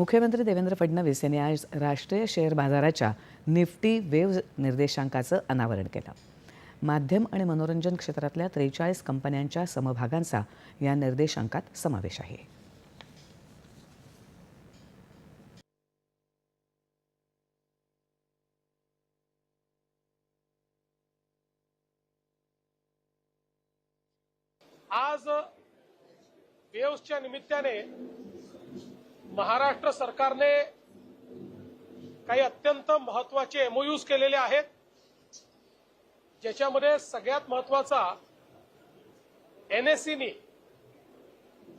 मुख्यमंत्री देवेंद्र फडणवीस यांनी आज राष्ट्रीय शेअर बाजाराच्या निफ्टी वेव्ह निर्देशांकाचं अनावरण केलं. माध्यम आणि मनोरंजन क्षेत्रातल्या त्रेचाळीस कंपन्यांच्या समभागांचा या निर्देशांकात समावेश आहे. आज वेव्सच्या निमित्ताने महाराष्ट्र सरकारने काही अत्यंत महत्त्वाचे एमओयूज केलेले आहेत ज्याच्यामध्ये सगळ्यात महत्त्वाचा एनएससीनी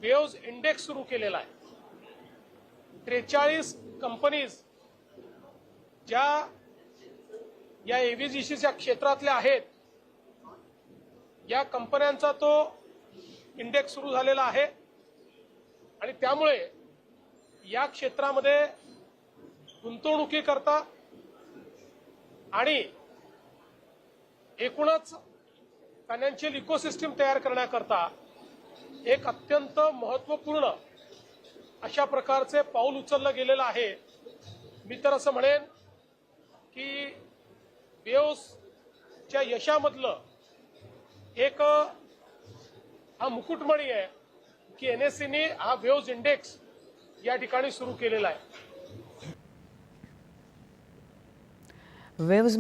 वेव्ज इंडेक्स सुरू केलेला आहे. त्रेचाळीस कंपनीज ज्या या एव्हीजीसीच्या क्षेत्रातल्या आहेत या कंपन्यांचा तो इंडेक्स सुरू झालेला आहे. आणि त्यामुळे या क्षेत्रामध्ये गुंतवणुकीकरता आणि एकूणच फायनान्शियल इकोसिस्टीम तयार करण्याकरता एक अत्यंत महत्त्वपूर्ण अशा प्रकारचे पाऊल उचललं गेलेलं आहे. मी तर असं म्हणेन की बेओसच्या यशामधलं एक हा मुकुटमणी आहे की एनएससीनी हा वेव्ज इंडेक्स या ठिकाणी सुरू केलेला आहे. वेव्हजमध्ये